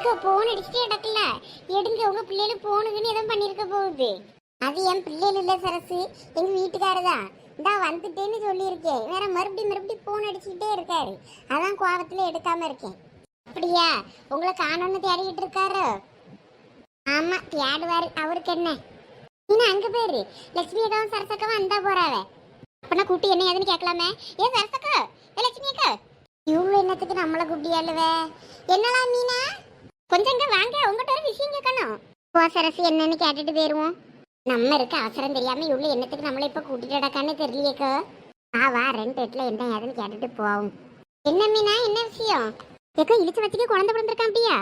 அக்கா போன் அடிச்சுட்டே இடத்துல எடுங்க உங்க பிள்ளைகள் போனுக்குன்னு எதுவும் பண்ணிருக்க போகுது. அது என் பிள்ளைகள் இல்ல சரசு. எங்க வீட்டுக்காரர் தான் இந்தா வந்துட்டேன்னு சொல்லியிருக்கேன். வேற மறுபடியும் மறுபடியும் போன் அடிச்சுக்கிட்டே இருக்காரு. அதான் கோபத்துல எடுக்காம இருக்கேன். அப்படியா? உங்களை காணோன்னு தேடிக்கிட்டு இருக்காரு? ஆமா தேடுவாரு. அவருக்கு என்ன? நீ அங்க போயிரு லட்சுமி அக்காவும் சரசக்காவும் அந்தா போறாவ. அப்பனா கூட்டி என்ன ஏதுன்னு கேட்கலாமே. ஏன் சரசக்கா ஏ லட்சுமி அக்கா. இவ்வளோ என்னத்துக்கு நம்மளை கூப்பிட்டியாளுவே என்னலாம் மீனா? கொஞ்சம் இங்க வாங்க உங்ககிட்ட ஒரு விஷயம் கேட்கணும். ஓ சரசு என்னன்னு கேட்டுட்டு போயிருவோம். நம்ம இருக்க அவசரம் தெரியாம இவ்வளோ என்னத்துக்கு நம்மளை இப்ப கூட்டிட்டு நடக்கான்னு தெரியலையேக்கா வா வா ரெண்டு இடத்துல என்ன ஏதுன்னு கேட்டுட்டு போவோம். என்ன மீனா என்ன விஷயம்? ஏக்கா இழிச்சு வச்சுக்க குழந்தை பிறந்திருக்கான் அப்படியா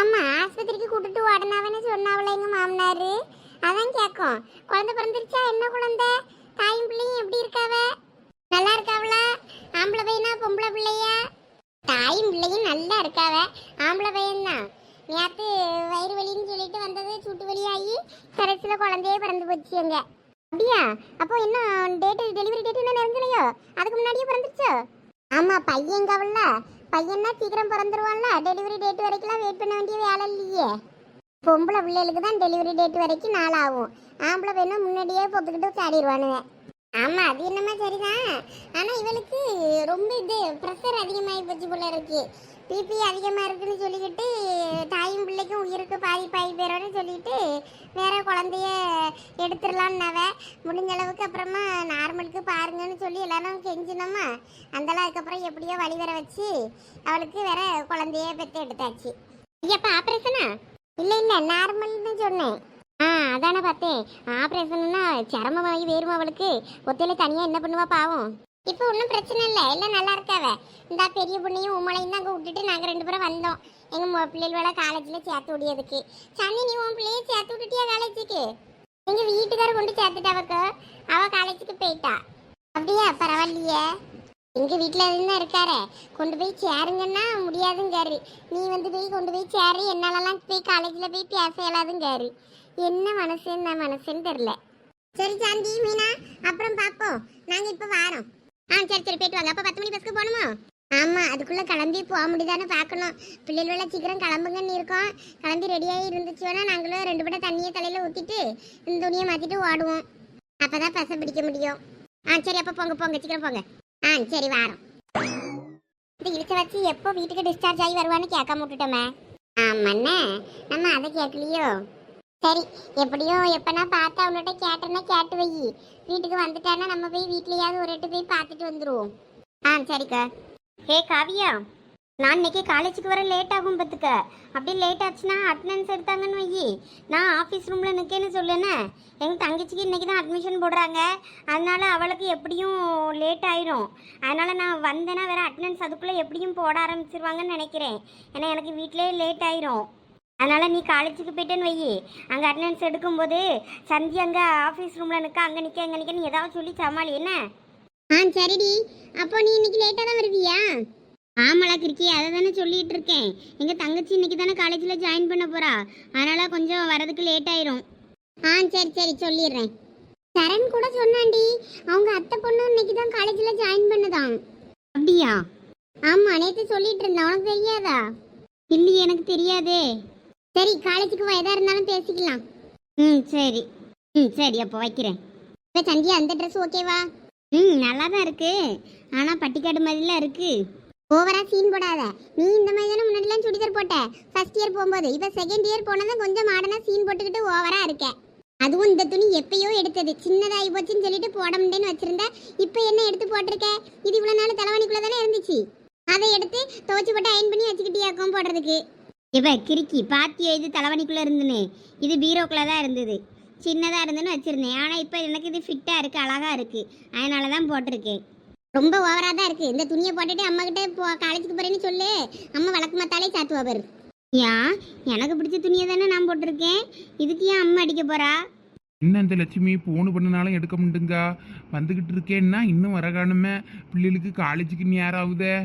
ஆமா ஆஸ்பத்திரிக்கு கூட்டிட்டு ஓடனாவன்னு சொன்னாவல எங்க மாமனாரு. அதான் கேட்கும். குழந்தை பிறந்துருச்சா என்ன குழந்தை? தாயும் பிள்ளையும் எப்படி இருக்காவ? நல்லா இருக்காவளா? ஆம்பளை பையனா பொம்பளை பிள்ளையா? தாயும் பிள்ளையும் நல்லா இருக்காவ? ஆம்பளை பையன்தான். நேற்று வயிறு வலின்னு சொல்லிட்டு வந்தது சூட்டு வலியாகி கடைசியில் குழந்தையே பிறந்து போச்சு அங்க. அப்படியா? அப்போ என்ன டேட்டு டெலிவரி டேட் என்ன நெருங்கலையோ அதுக்கு முன்னாடியே பிறந்துருச்சோ? ஆமா பையன் கவல்ல பையன்னா சீக்கிரம் பிறந்துருவான்ல. டெலிவரி டேட் வரைக்கும்லாம் வெயிட் பண்ண வேண்டிய வேலை இல்லையே. பொம்பளை பிள்ளைகளுக்கு தான் டெலிவரி டேட் வரைக்கும் நாள் ஆகும் ஆம்பளை பையனா முன்னாடியே பொத்துக்கிட்டு சாடிடுவானுங்க ஆமா அது என்னமா சரிதான். ஆனா இவளுக்கு ரொம்ப இது ப்ரெஷர் அதிகமாகி போச்சு போல இருக்கு. பிபி அதிகமாக இருக்குன்னு சொல்லிக்கிட்டு தாயும் பிள்ளைக்கும் உயிருக்கு பாதிப்பாகி போயிடும்னு சொல்லிட்டு வேற குழந்தைய எடுத்துடலான்னவ முடிஞ்ச அளவுக்கு அப்புறமா நார்மலுக்கு பாருங்கன்னு சொல்லி எல்லாரும் கெஞ்சினோமா. அந்தளவு அதுக்கப்புறம் எப்படியோ வழி வர வச்சு அவளுக்கு வேற குழந்தைய பெற்று எடுத்தாச்சு. ஐயப்பா ஆப்ரேஷனா இல்லை இல்லை நார்மல்னு சொன்னேன். ஆ அதானே பார்த்தேன். ஆப்ரேஷன்னா சிரமமாகி வேறும் அவளுக்கு? ஒத்தையில தனியாக என்ன பண்ணுவா பாவம்? இப்போ ஒன்றும் பிரச்சனை இல்லை. எல்லாம் நல்லா இருக்காவ. இந்த பெரிய பொண்ணையும் உம்மளையும் தான் அங்கே விட்டுட்டு நாங்கள் ரெண்டு பேரும் வந்தோம். எங்கள் பிள்ளைகளோட காலேஜில் சேர்த்து விடியதுக்கு. சன்னி நீ உன் பிள்ளையை சேர்த்து விட்டுட்டியா காலேஜுக்கு எங்கள் வீட்டுக்காரர் கொண்டு சேர்த்துட்டாவக்கு அவள் காலேஜுக்கு போயிட்டா. அப்படியா? பரவாயில்லையே. எங்கள் வீட்டில் தான் இருக்காரு. கொண்டு போய் சேருங்கன்னா முடியாதுங்காரு. நீ வந்து போய் கொண்டு போய் சேரு. என்னாலலாம் போய் காலேஜில் போய் பேச இயலாதுங்காரு. என்ன மனசு என்ன மனசுன்னு தெரில சரி சாந்தி மீனா அப்புறம் பார்ப்போம் நாங்கள் இப்போ வாரோம். ஆ சரி சரி போயிட்டு வாங்க. அப்போ பத்து மணி பஸ்க்கு போகணுமா? ஆமாம் அதுக்குள்ளே கிளம்பி போக முடியுதான்னு பார்க்கணும். பிள்ளைகளோட சீக்கிரம் கிளம்புங்கன்னு இருக்கோம். கிளம்பி ரெடியாகி இருந்துச்சு வேணா நாங்களும் ரெண்டு படம் தண்ணியை தலையில் ஊற்றிட்டு இந்த துணியை மாற்றிட்டு ஓடுவோம். அப்போ தான் பசை பிடிக்க முடியும். ஆ சரி அப்போ போங்க போங்க சீக்கிரம் போங்க. ஆ சரி வாரம். இது இழுச்ச வச்சு எப்போ வீட்டுக்கு டிஸ்சார்ஜ் ஆகி வருவான்னு கேட்காம விட்டுட்டோமே. ஆமாண்ணே நம்ம அதை கேட்கலையோ? சரி எப்படியோ எப்பனா பார்த்து அவள்கிட்ட கேட்டேன்னா கேட்டு வை. வீட்டுக்கு வந்துட்டானா நம்ம போய் வீட்லயாவது ஒரு எட்டு போய் பார்த்துட்டு வந்துருவோம். ஆ சரிக்கா. ஹே காவியா. நான் இன்னைக்கு காலேஜுக்கு வர லேட் ஆகும் பத்துக்க அப்படி லேட் ஆச்சுன்னா அட்டண்டன்ஸ் எடுத்தாங்கன்னு வையி நான் ஆஃபீஸ் ரூமில் நிற்கேன்னு சொல்லுனே. எங்கள் தங்கச்சிக்கு இன்னைக்கு தான் அட்மிஷன் போடுறாங்க. அதனால அவளுக்கு எப்படியும் லேட் ஆயிரும். அதனால நான் வந்தேன்னா வேற அட்டண்டன்ஸ் அதுக்குள்ளே எப்படியும் போட ஆரம்பிச்சிருவாங்கன்னு நினைக்கிறேன். ஏன்னா எனக்கு வீட்டிலே லேட் ஆயிரும். அதனால் நீ காலேஜுக்கு போயிட்டேன்னு வையி. அங்கே அட்டண்டன்ஸ் எடுக்கும்போது சந்தி அங்கே ஆஃபீஸ் ரூமில் நிற்க அங்கே நிற்க இங்கே நிற்க நீ ஏதாவது சொல்லி சமாளி என்ன? ஆ சரிடி. அப்போ நீ இன்னைக்கு லேட்டாக தான் வருவியா? ஆமாளா கிருக்கி அதை தானே சொல்லிகிட்டு இருக்கேன். எங்கள் தங்கச்சி இன்னைக்கு தானே காலேஜில் ஜாயின் பண்ண போகிறா அதனால் கொஞ்சம் வரதுக்கு லேட் ஆயிரும். ஆ சரி சரி சொல்லிடுறேன். சரண் கூட சொன்னாண்டி அவங்க அத்தை பொண்ணு இன்னைக்கு தான் காலேஜில் ஜாயின் பண்ணுதாம் அப்படியா? ஆமாம் நேற்று சொல்லிட்டு இருந்தேன். உனக்கு தெரியாதா? இல்லையே எனக்கு தெரியாதே. சரி காலேஜுக்கு வா எதா இருந்தாலும் பேசிக்கலாம். ம் சரி. ம் சரி அப்போ வைக்கிறேன். இப்போ சந்தியா அந்த ட்ரெஸ் ஓகேவா ம் நல்லா தான் இருக்கு. ஆனால் பட்டிக்காடு மாதிரிலாம் இருக்கு. ஓவரா சீன் போடாத. நீ இந்த மாதிரி தானே முன்னாடிலாம் சுடிதார் போட்ட? ஃபர்ஸ்ட் இயர் போகும்போது. இப்போ செகண்ட் இயர் போனதான் கொஞ்சம் மாடனா சீன் போட்டுக்கிட்டு ஓவரா இருக்க. அதுவும் இந்த துணி எப்பயோ எடுத்தது. சின்னதாகி போச்சுன்னு சொல்லிட்டு போட முடியேன்னு வச்சிருந்த. இப்போ என்ன எடுத்து போட்டிருக்க? இது இவ்வளோ நாள் தலைவணிக்குள்ள தானே இருந்துச்சு. அதை எடுத்து துவச்சி போட்டு அயன் பண்ணி வச்சுக்கிட்டியாக்கும் போடுறதுக்கு? இவ கிறுக்கி பாத்தியா இது தலைவணிக்குள்ள இருந்துன்னு இது பீரோக்குள்ள தான் இருந்தது. சின்னதாக இருந்துன்னு வச்சிருந்தேன். ஆனால் இப்போ எனக்கு இது ஃபிட்டாக இருக்குது அழகாக இருக்குது அதனால தான் போட்டிருக்கேன். ரொம்ப ஓவராக தான் இருக்குது இந்த துணியை போட்டுட்டு அம்மா கிட்ட போ காலேஜுக்கு போகிறேன்னு சொல்லு. அம்மா வழக்கு மாத்தாலே சாத்துவா பாரு. ஏன் எனக்கு பிடிச்ச துணியை தானே நான் போட்டிருக்கேன். இதுக்கு ஏன் அம்மா அடிக்க போறா? என்ன இந்த லட்சுமி போன் பண்ணனாலும் எடுக்க முடியுங்க வந்துக்கிட்டு இருக்கேன்னா இன்னும் வர காணுமே. பிள்ளைகளுக்கு காலேஜுக்கு நேரம் ஆகுதே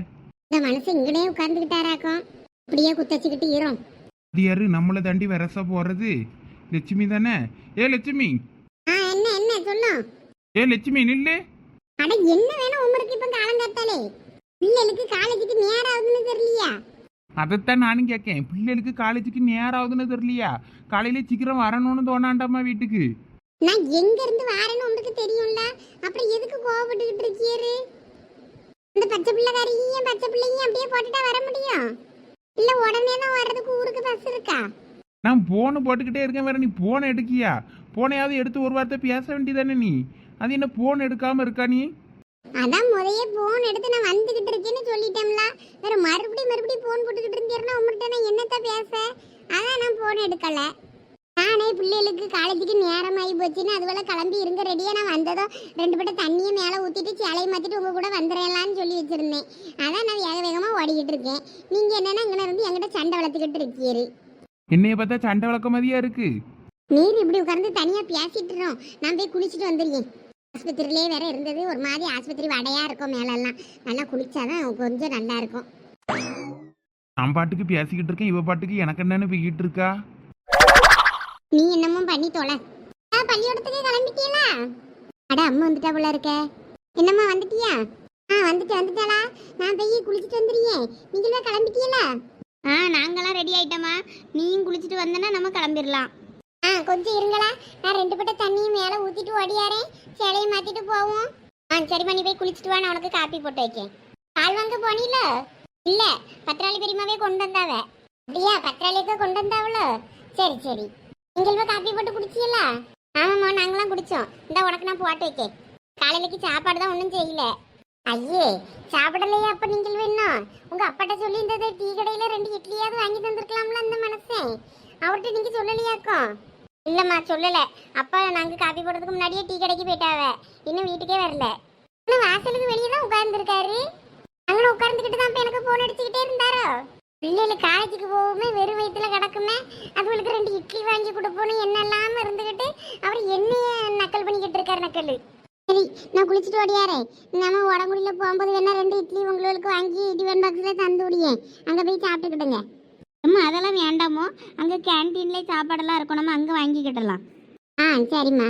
இந்த மனசு இங்கனே உட்கார்ந்துக்கிட்டாராக்கும் இப்படியே குத்தச்சுக்கிட்டு ஈரும் இது யாரு நம்மளை தாண்டி வரசா போறது? லட்சுமி தானே? ஏ லட்சுமி. ஆ என்ன என்ன சொல்லும் ஏ லட்சுமி நில்லு. அட என்ன வேணும் உமருக்கு இப்ப காலம் கத்தாலே பிள்ளைகளுக்கு காலேஜுக்கு நேரம் ஆகுதுன்னு தெரியலையா? அதைத்தான் நானும் கேட்கேன் பிள்ளைகளுக்கு காலேஜுக்கு நேரம் ஆகுதுன்னு தெரியலையா? காலையில சீக்கிரம் வரணும்னு தோணாண்டாமா வீட்டுக்கு? நான் எங்க இருந்து வாரேன்னு உங்களுக்கு தெரியும்ல? அப்புறம் எதுக்கு கோவப்பட்டுக்கிட்டு இருக்கீரு இந்த பச்சை பிள்ளைக்காரியும் பச்சை பிள்ளையும் அப்படியே போட்டுட்டா வர முடியும்? இல்ல உடனே தான் வர்றதுக்கு ஊருக்கு பஸ் இருக்கா? நான் போனை போட்டுக்கிட்டே இருக்கேன் வேற நீ போனை எடுக்கியா? போனையாவது எடுத்து ஒரு வார்த்தை பேச வேண்டியதானே நீ? அது என்ன போன் எடுக்காம இருக்கா நீ? அதான் முறையே போன் எடுத்து நான் வந்துகிட்டு இருக்கேன்னு சொல்லிட்டேன்ல. வேற மறுபடியும் மறுபடியும் போன் போட்டுக்கிட்டு இருந்தேன்னா உங்கள்கிட்ட நான் என்னத்த பேச? அதான் நான் போன் எடுக்கல. நானே பிள்ளைகளுக்கு காலேஜுக்கு நேரம் ஆகி போச்சுன்னு அதுவரை கிளம்பி இருங்க ரெடியா நான் வந்ததும் ரெண்டு பட்ட தண்ணியை மேலே ஊற்றிட்டு சேலையை மாற்றிட்டு உங்க கூட வந்துடலான்னு சொல்லி வச்சிருந்தேன். அதான் நான் வேக வேகமாக ஓடிக்கிட்டு இருக்கேன். நீங்கள் என்னன்னா இங்கே இருந்து என்கிட்ட சண்டை வளர்த்துக்கிட்டு இருக்கீரு. என்னைய பார்த்தா சண்டை வளர்க்க மாதிரியா இருக்கு? நீர் இப்படி உட்கார்ந்து தனியாக பேசிட்டு இருக்கோம் நான் போய் குளிச்சுட்டு வந்துடுறேன் ஆஸ்பத்திரியிலே வேற இருந்தது. ஒரு மாதிரி ஆஸ்பத்திரி வடையா இருக்கும் மேலெல்லாம். நல்லா குளிச்சாதான் கொஞ்சம் நல்லா இருக்கும். நான் பாட்டுக்கு பேசிக்கிட்டு இருக்கேன். இவ பாட்டுக்கு எனக்கு என்னன்னு போய்கிட்டு இருக்கா? நீ என்னமோ பண்ணி தொலை. ஆ, பள்ளிக்கூடத்துக்கு கிளம்பிட்டீங்களா அட அம்மா வந்துட்டா போல இருக்க. என்னம்மா வந்துட்டியா? ஆ வந்துட்டு வந்துட்டாளா? நான் போய் குளிச்சுட்டு வந்துடுறியே நீங்களே கிளம்பிட்டீங்களா ஆ நாங்களாம் ரெடி ஆயிட்டோமா நீயும் குளிச்சுட்டு வந்தனா நம்ம கிளம்பிடலாம் ஆ கொஞ்சம் இருங்களா. நான் ரெண்டு பட்ட தண்ணியும் மேலே ஊற்றிட்டு ஓடியாரேன் சேலையை மாற்றிட்டு போவோம். ஆ சரிம்மா நீ போய் குளிச்சுட்டு வா நான் உனக்கு காப்பி போட்டு வைக்கேன். பால் வாங்க போனீல? இல்லை பத்திராளி பெரியமாவே கொண்டு வந்தாவ. அப்படியா பத்திராளியக்க கொண்டு வந்தாவளோ? சரி சரி. நீங்கள் காப்பி போட்டு குடிச்சீங்களா ஆமாம்மா நாங்களாம் குடிச்சோம். இந்த உனக்கு நான் போட்டு வைக்கேன். காலையிலக்கு சாப்பாடு தான் ஒன்றும் செய்யல. ஐயே சாப்பிடலையா அப்ப நீங்கள் வேணும் உங்க அப்பாட்ட சொல்லி இந்த டீ கடையில ரெண்டு இட்லியாவது வாங்கி தந்திருக்கலாம்ல அந்த மனசே. அவர்கிட்ட நீங்க சொல்லலையாக்கும் இல்லம்மா சொல்லல. அப்பா நாங்க காப்பி போடுறதுக்கு முன்னாடியே டீ கடைக்கு போயிட்டாவ. இன்னும் வீட்டுக்கே வரல. இன்னும் வாசலுக்கு வெளியே தான் உட்கார்ந்துருக்காரு. அங்கே உட்கார்ந்துக்கிட்டு தான் இப்போ எனக்கு போன் அடிச்சுக்கிட்டே இருந்தாரோ? பிள்ளைகள் காலேஜுக்கு போகுமே வெறும் வயிற்றுல கிடக்குமே அதுகளுக்கு ரெண்டு இட்லி வாங்கி கொடுப்போன்னு என்னெல்லாம் இருந்துக்கிட்டு அவர் என்னைய நக்கல் பண்ணிக்கிட்டு இருக்கார் நக்கல். சரி நான் குளிச்சுட்டு ஓடியாரேன் நம்ம உடம்புடியில் போகும்போது வேணா ரெண்டு இட்லி உங்களுக்கு வாங்கி டிஃபன் பாக்ஸில் தந்து விடியேன் அங்கே போய் சாப்பிட்டுக்கிடுங்க. அம்மா அதெல்லாம் வேண்டாமோ? அங்கே கேன்டீன்லேயே சாப்பாடெல்லாம் இருக்கும் நம்ம அங்கே வாங்கிக்கிடலாம். ஆ சரிம்மா.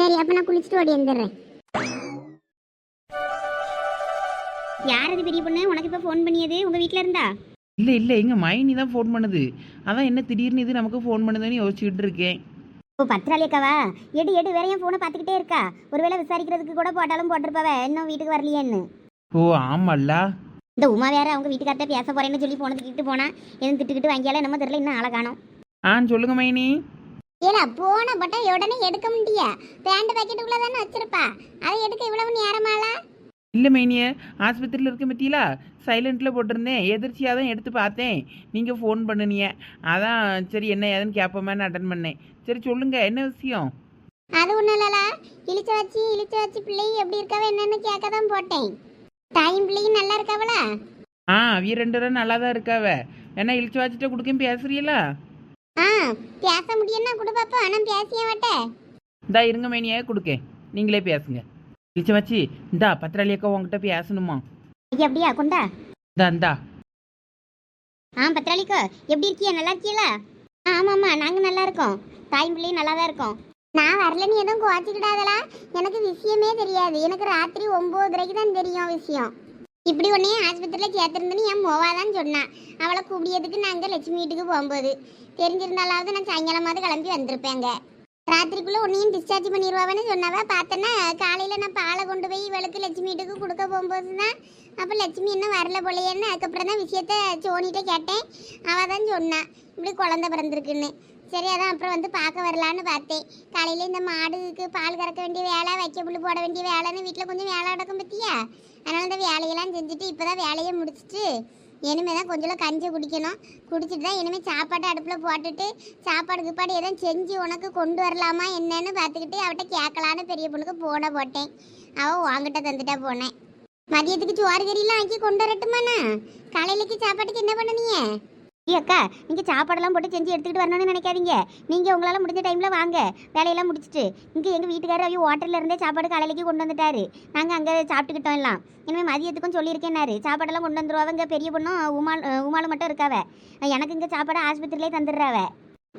சரி அப்போ நான் குளிச்சுட்டு ஓடி வந்துடுறேன். யார் அது பெரிய பொண்ணு? உனக்கு இப்போ ஃபோன் பண்ணியது? உங்கள் வீட்டில் இருந்தா? இல்லை இல்லை எங்கள் மைனி தான் ஃபோன் பண்ணுது. அதான் என்ன திடீர்னு இது நமக்கு ஃபோன் பண்ணுதுன்னு யோசிச்சுக்கிட்டு இருக்கேன். ஓ பத்திராளி அக்காவா? எடு எடு வேற என் ஃபோனை பார்த்துக்கிட்டே இருக்கா. ஒருவேளை விசாரிக்கிறதுக்கு கூட போட்டாலும் போட்டிருப்பாவ இன்னும் வீட்டுக்கு வரலையேன்னு. ஓ ஆமால்ல. இந்த உமா வேற அவங்க வீட்டுக்கார்ட்ட பேச போறேன்னு சொல்லி போன திட்டிட்டு போனா எதுவும் திட்டுக்கிட்டு வாங்கியால நம்ம தெரியல இன்னும் ஆளை காணும். ஆ சொல்லுங்க மைனி. ஏலா போன பட்டா உடனே எடுக்க முடியா? பேண்ட் பாக்கெட்டுக்குள்ள தானே வச்சிருப்பா? அதை எடுக்க இவ்வளவு நேரமாளா இல்லை மைனிய ஆஸ்பத்திரியில் இருக்க பற்றியிலா சைலண்ட்டில் போட்டிருந்தேன். எதிர்ச்சியாக தான் எடுத்து பார்த்தேன். நீங்கள் ஃபோன் பண்ணுனீங்க அதான் சரி என்ன ஏதுன்னு கேட்போமேன்னு அட்டன் பண்ணேன். சரி சொல்லுங்க என்ன விஷயம்? அது ஒண்ணும் இல்லலா இழிச்ச வச்சு இழிச்ச வச்சு பிள்ளை எப்படி இருக்காவ என்னன்னு கேட்க தான் போட்டேன். தாயும் பிள்ளையும் நல்லா இருக்காவளா? ஆ அவிய ரெண்டு பேரும் நல்லா தான் இருக்காவ. என்ன இழிச்சு வச்சுட்டு கொடுக்க பேசுறீங்களா ஆ பேச முடியும்னா கொடு பாப்பா ஆனா பேசிய மாட்டே. இந்தா இருங்க மைனியே கொடுக்கேன். நீங்களே பேசுங்க. இழிச்சு வச்சு இந்தா பத்திராளி அக்கா உங்ககிட்ட பேசணுமா ஐயா அப்படியா கொண்டா? இந்தா இந்தா. ஆ பத்ராளிக்கோ எப்படி இருக்கியா? நல்லா இருக்கீங்களா ஆ ஆமாம்மா நாங்கள் நல்லா இருக்கோம். தாயும் பிள்ளையும் நல்லா தான் இருக்கோம். நான் வரலன்னு எதுவும் குவாச்சிக்கிடாதலா எனக்கு விஷயமே தெரியாது. எனக்கு ராத்திரி ஒம்போதரைக்கு தான் தெரியும் விஷயம். இப்படி உடனே ஆஸ்பத்திரியில் சேர்த்துருந்தேன்னு என் மோவா தான் சொன்னான் அவளை கூப்பிடியதுக்கு நாங்கள் லட்சுமி வீட்டுக்கு போகும்போது. தெரிஞ்சிருந்தாலாவது நான் சாயங்காலமாவது கிளம்பி வந்திருப்பேங்க. ராத்திரிக்குள்ளே உன்னையும் டிஸ்சார்ஜ் பண்ணிடுவான்னு சொன்னவ. பார்த்தேன்னா காலையில் நான் பாலை கொண்டு போய் இவளுக்கு லட்சுமி வீட்டுக்கு கொடுக்க போகும்போது தான் அப்போ லட்சுமி இன்னும் வரல போலையேன்னு அதுக்கப்புறம் தான் விஷயத்த சோனிகிட்ட கேட்டேன். அவள் தான் சொன்னான் இப்படி குழந்த பிறந்திருக்குன்னு. சரி அதான் அப்புறம் வந்து பார்க்க வரலான்னு பார்த்தேன். காலையில் இந்த மாடுக்கு பால் கறக்க வேண்டிய வேலை வைக்க புள்ளு போட வேண்டிய வேலைன்னு வீட்டில் கொஞ்சம் வேலை நடக்கும் பற்றியா அதனால இந்த வேலையெல்லாம் செஞ்சுட்டு இப்போ தான் வேலையை முடிச்சுட்டு இனிமே தான் கொஞ்சம் கஞ்சி குடிக்கணும். குடிச்சிட்டு தான் இனிமேல் சாப்பாடு அடுப்பில் போட்டுட்டு சாப்பாடு கிப்பாடு எதுவும் செஞ்சு உனக்கு கொண்டு வரலாமா என்னன்னு பார்த்துக்கிட்டு அவட்ட கேட்கலான்னு பெரிய பொண்ணுக்கு போட போட்டேன். அவள் வாங்கிட்ட தந்துட்டா போனேன் மதியத்துக்கு சோறு கறியெல்லாம் ஆக்கி கொண்டு வரட்டுமாண்ணா? காலையிலக்கு சாப்பாட்டுக்கு என்ன பண்ணுனீங்க அக்கா நீங்கள் சாப்பாடெல்லாம் போட்டு செஞ்சு எடுத்துக்கிட்டு வரணும்னு நினைக்காதீங்க. நீங்கள் உங்களால் முடிஞ்ச டைமில் வாங்க. வேலையெல்லாம் முடிச்சிட்டு. இங்கே எங்கள் வீட்டுக்காரர் அவங்க ஹோட்டலில் இருந்தே சாப்பாடு காலையிலக்கு கொண்டு வந்துட்டாரு. நாங்கள் அங்கே சாப்பிட்டுக்கிட்டோம் எல்லாம். இனிமேல் மதியத்துக்கும் சொல்லியிருக்கேன்னாரு சாப்பாடெல்லாம் கொண்டு வந்துருவாங்க பெரிய பொண்ணும் உமால் உமாள் மட்டும் இருக்காவ. எனக்கு இங்கே சாப்பாடு ஆஸ்பத்திரியிலே தந்துடுறாவ.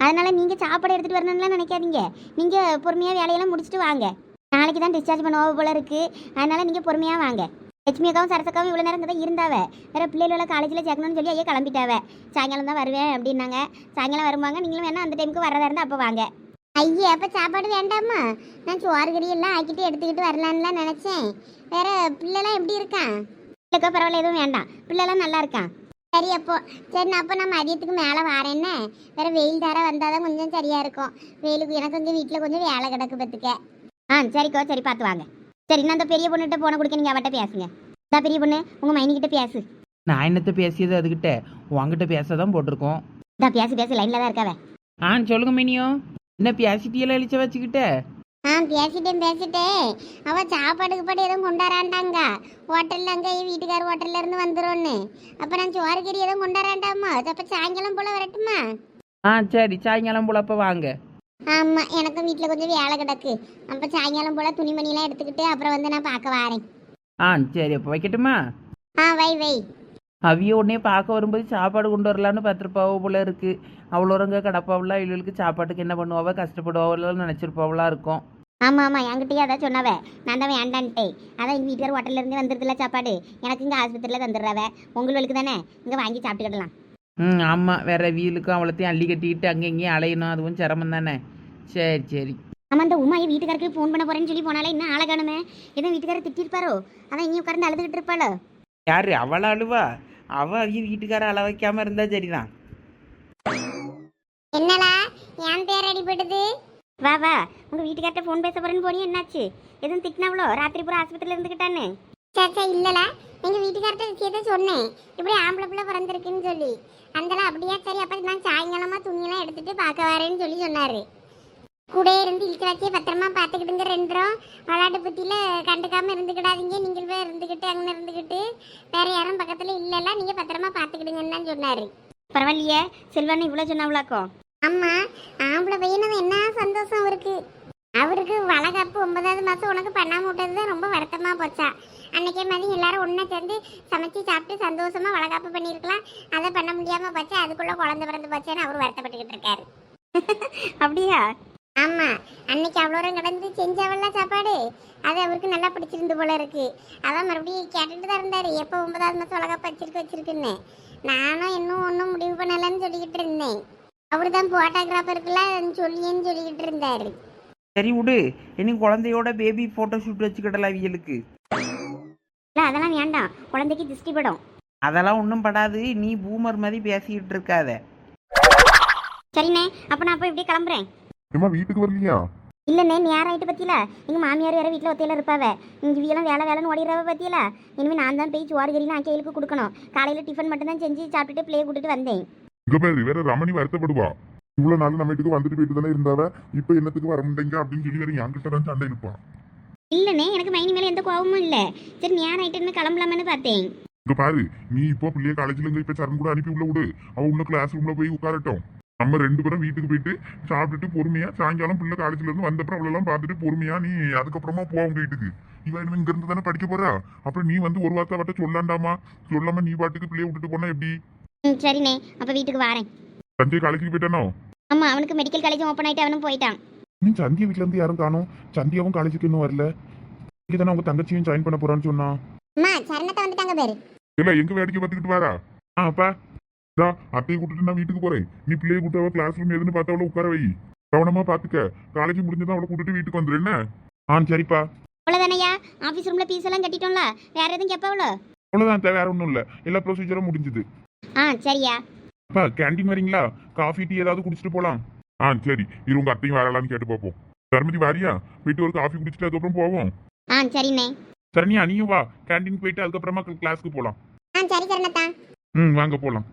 அதனால் நீங்கள் சாப்பாடு எடுத்துகிட்டு வரணும்லாம் நினைக்காதீங்க. நீங்கள் பொறுமையாக வேலையெல்லாம் முடிச்சுட்டு வாங்க. நாளைக்கு தான் டிஸ்சார்ஜ் பண்ணுவோம் போல இருக்குது அதனால் நீங்கள் பொறுமையாக வாங்க. லட்சுமி அக்காவும் சரசக்காவும் இவ்வளோ நேரம் தான் இருந்தாவ. வேற பிள்ளைகள காலேஜில் சேர்க்கணும்னு சொல்லி ஐயா கிளம்பிட்டாவ. சாயங்காலம் தான் வருவேன் அப்படின்னாங்க. சாயங்காலம் வருவாங்க நீங்களும் வேணா அந்த டைமுக்கு வரதா இருந்தால் அப்போ வாங்க. ஐயா அப்போ சாப்பாடு வேண்டாமா? நான் சோறு கறி எல்லாம் ஆக்கிட்டு எடுத்துக்கிட்டு வரலான்லாம் நினச்சேன். வேற பிள்ளைலாம் எப்படி இருக்கான் இல்லைக்கா பரவாயில்ல எதுவும் வேண்டாம். பிள்ளைலாம் நல்லா இருக்கான். சரி அப்போ சரி நான் அப்போ நான் மதியத்துக்கு மேலே வரேன்னு. வேற வெயில் தர வந்தால் தான் கொஞ்சம் சரியா இருக்கும். வெயிலுக்கு எனக்கு கொஞ்சம் வீட்டில் கொஞ்சம் வேலை கிடக்கு பத்துக்க. ஆ சரிக்கோ சரி பார்த்து வாங்க. சரி நான் அந்த பெரிய பொண்ணுகிட்ட போன கொடுக்க நீங்கள் அவட்ட பேசுங்க. இந்த பெரிய பொண்ணு உங்கள் மைனிக்கிட்ட பேசு. நான் என்னத்த பேசியது அதுகிட்ட? உங்ககிட்ட பேச தான் போட்டிருக்கோம். இந்த பேசு பேசு லைனில் தான் இருக்காவ. ஆ சொல்லுங்க மினியோ. என்ன பேசிட்டியெல்லாம் எழுச்ச வச்சுக்கிட்ட? ஆ பேசிட்டேன் பேசிட்டேன். அவ சாப்பாடுக்கு பாட்டு எதுவும் கொண்டாடாண்டாங்க ஹோட்டல்ல அங்க வீட்டுக்கார ஹோட்டல்ல இருந்து வந்துரும்னு. அப்ப நான் சோறு கறி எதுவும் கொண்டாடாண்டாமா அப்ப சாயங்காலம் போல வரட்டுமா? ஆ சரி சாயங்காலம் போல அப்போ வாங்க. ஆமா எனக்கும் வீட்டுல கொஞ்சம் வேலை கிடக்கு. அப்ப சாயங்காலம் போல துணிமணிலாம் எடுத்துக்கிட்டு அப்புறம் வந்து நான் பார்க்க வரேன். ஆ சரி அப்போ வைக்கட்டுமா? ஆ வை வை. அவிய உடனே பார்க்க வரும்போது சாப்பாடு கொண்டு வரலான்னு பார்த்துருப்பாவோ போல இருக்கு. அவ்வளோரங்க கிடப்பாவெல்லாம் இவளுக்கு சாப்பாட்டுக்கு என்ன பண்ணுவாவோ கஷ்டப்படுவாவெல்லாம் நினச்சிருப்பாவெல்லாம் இருக்கும். ஆமா ஆமா என்கிட்டயே அதான் சொன்னவ. நான் தான் வேண்டான்ட்டேன். அதான் எங்க வீட்டுக்கார ஹோட்டல்ல இருந்து வந்துருதுல சாப்பாடு. எனக்கு இங்க ஆஸ்பத்திரியில தந்துடுறவ. உங்களுக்கு தானே? இங்க வாங்கி சாப்பிட்டுக்கிடலாம். ம் ஆமாம் வேற வீலுக்கும் அவ்வளோத்தையும் அள்ளி கட்டிக்கிட்டு அங்கே இங்கேயும் அலையணும். அதுவும் சிரமம் தானே. சரி சரி. ஆமா அந்த உமா என் வீட்டுக்காருக்கு ஃபோன் பண்ண போறேன்னு சொல்லி போனாலே இன்னும் ஆளை காணுமே. எதுவும் வீட்டுக்காரர் திட்டிருப்பாரோ? அதான் இங்கே உட்கார்ந்து அழுதுகிட்டு இருப்பாளோ? யாரு? அவள அழுவா? அவ அவிய வீட்டுக்கார அள வைக்காம இருந்தா சரிதான். என்னலா என் பேர் அடிபடுது வா வா. உங்க வீட்டுக்கார்ட்ட ஃபோன் பேச போறேன்னு போனியா என்னாச்சு? எதுவும் திட்டினாவளோ? ராத்திரி பூரா ஆஸ்பத்திரியில இருந்துக்கிட்டான்னு சாச்சா இல்லல எங்க வீட்டுக்கார்ட்ட விஷயத்த சொன்னேன். இப்படி ஆம்பளை பிள்ளை பிறந்திருக்குன்னு சொல்லி. அந்தலாம் அப்படியா? சரி அப்ப நான் சாயங்காலமா துணியெல்லாம் எடுத்துட்டு பார்க்க வரேன்னு சொல்லி சொன்னாரு. கூட இருந்து இழுத்து பத்திரமா பார்த்துக்கிட்டு ரெண்டரும். விளையாட்டு புத்தியில கண்டுக்காம இருந்துக்கிடாதீங்க. நீங்கள் போய் இருந்துக்கிட்டு அங்கே இருந்துக்கிட்டு. வேற யாரும் பக்கத்துல இல்லைல்ல. நீங்க பத்திரமா பார்த்துக்கிடுங்கன்னு தான் சொன்னாரு. பரவாயில்லையே. செல்வான்னு இவ்வளோ சொன்னாவளாக்கோ? ஆமாம் ஆம்பளை பையனும் என்ன சந்தோஷம் அவருக்கு அவருக்கு வளகாப்பு ஒன்பதாவது மாதம் உனக்கு பண்ணாம விட்டது தான் ரொம்ப வருத்தமாக போச்சா? அன்னைக்கே மாதிரி எல்லாரும் ஒன்றை சேர்ந்து சமைச்சு சாப்பிட்டு சந்தோஷமா வளகாப்பு பண்ணியிருக்கலாம். அதை பண்ண முடியாமல் போச்சு? அதுக்குள்ளே குழந்தை பிறந்து போச்சேன்னு அவர் வருத்தப்பட்டுக்கிட்டு இருக்காரு. அப்படியா? ஆமா. அன்னைக்கு அவ்வளோ கிடந்து செஞ்சவல்ல சாப்பாடு. அது அவருக்கு நல்லா பிடிச்சிருந்து போல இருக்கு. அதான் மறுபடியும் கேட்டுட்டு தான் இருந்தாரு. எப்போ ஒன்பதாவது மாதம் வளகாப்பு வச்சிருக்கு வச்சிருக்குன்னு. நானும் இன்னும் ஒன்றும் முடிவு பண்ணலன்னு சொல்லிக்கிட்டு இருந்தேன். அவர் தான் போட்டோகிராஃபருக்குலாம் சொல்லியேன்னு சொல்லிக்கிட்டு இருந்தாரு. சரி விடு. இனி குழந்தையோட பேபி ஃபோட்டோ ஷூட் வச்சுக்கிடலாம் அவியலுக்கு இல்லை அதெல்லாம் வேண்டாம். குழந்தைக்கு திருஷ்டி படம். அதெல்லாம் ஒன்றும் படாது. நீ பூமர் மாதிரி பேசிக்கிட்டு இருக்காத. சரிண்ணே அப்போ நான் அப்போ இப்படியே கிளம்புறேன். ஏம்மா வீட்டுக்கு வரலையா? இல்லைண்ணே நேரம் ஆயிட்டு பத்தியில? எங்கள் மாமியார் வேற வீட்டில் ஒத்தையில இருப்பாவ. இங்கே வீலாம் வேலை வேலைன்னு ஓடிடுறவ பத்தியில? இனிமேல் நான் தான் போய் சோறு கறிலாம் ஆக்கியலுக்கு கொடுக்கணும். காலையில் டிஃபன் மட்டும் தான் செஞ்சு சாப்பிட்டுட்டு பிள்ளைய கூட்டிட்டு வந்தேன். இங்க பாரு வேற ரமணி வருத்தப்படுவா. இவ்வளவு நாள் நம்ம வீட்டுக்கு வந்துட்டு போயிட்டு தானே இருந்தாவ? இப்ப என்னத்துக்கு வர முடியுங்க அப்படின்னு சொல்லி வேற என்கிட்ட தான் சண்டை இருப்பான் இல்லைண்ணே எனக்கு மைனி மேலே எந்த கோபமும் இல்லை. சரி நேரம் ஆயிட்டுன்னு கிளம்பலாமன்னு பார்த்தேன். இங்க பாரு நீ இப்போ பிள்ளைய காலேஜ்ல இருந்து இப்ப சரண் கூட அனுப்பி உள்ள விடு. அவ உள்ள கிளாஸ் ரூம்ல போய் உட்காரட்டும். நம்ம ரெண்டு பேரும் வீட்டுக்கு போயிட்டு சாப்பிட்டுட்டு பொறுமையா சாயங்காலம் பிள்ளை காலேஜ்ல இருந்து வந்தப்பறம் அவளெல்லாம் பார்த்துட்டு பொறுமையா நீ அதுக்கப்புறமா போ உங்க வீட்டுக்கு. இவ இனிமே இங்க இருந்து தானே படிக்க போறா? அப்புறம் நீ வந்து ஒரு வார்த்தை வட்ட சொல்லாண்டாமா? சொல்லாம நீ பாட்டுக்கு பிள்ளைய விட்டுட்டு போனா எப்படி? சரிண்ணே. அப்போ வீட்டுக்கு வரேன். சஞ்சய் காலேஜுக்கு போயிட்டானோ? ஆமாம் அவனுக்கு மெடிக்கல் காலேஜ் ஓப்பன் ஆகிட்டு அவனும் போயிட்டான். நீ சந்தியா வீட்ல இருந்து யாரும் காணும். சந்தியாவும் காலேஜுக்கு இன்னும் வரல. இங்க தானே உங்க தங்கச்சியும் ஜாயின் பண்ண போறான்னு சொன்னா. அம்மா சரணத்தை வந்துட்டாங்க பேரு. இல்ல எங்க வேடிக்கை பார்த்துக்கிட்டு வாரா ஆ அப்பா. இதா அத்தையை கூட்டிட்டு நான் வீட்டுக்கு போறேன். நீ பிள்ளைய கூட்டு அவ கிளாஸ் ரூம் எதுன்னு பார்த்து அவளை உட்கார வை. கவனமா பாத்துக்க காலேஜ் முடிஞ்சதான் அவளை கூட்டிட்டு வீட்டுக்கு வந்துரு என்ன? ஆ சரிப்பா. அவ்வளோதானையா ஆஃபீஸ் ரூமில் ஃபீஸ் எல்லாம் கட்டிட்டோம்ல. வேற எதுவும் கேட்பாவளோ? அவ்வளவுதான் தேவை வேற ஒன்றும் இல்ல. எல்லா ப்ரொசீஜரும் முடிஞ்சது. ஆ சரியா. அப்பா கேண்டீன் வரீங்களா? காஃபி டீ ஏதாவது குடிச்சிட்டு போலாம். ஆ சரி. இரு உங்க அத்தையும் வரலான்னு கேட்டு பார்ப்போம். தர்மதி வாரியா? போயிட்டு ஒரு காஃபி குடிச்சிட்டு அதுக்கப்புறம் போவோம். ஆ சரிண்ணே. சரணியா நீயும் வா. கேண்டீன் போயிட்டு அதுக்கப்புறமா கிளாஸ்க்கு போலாம். ஆ சரி சரணத்தா ம் வாங்க போலாம்.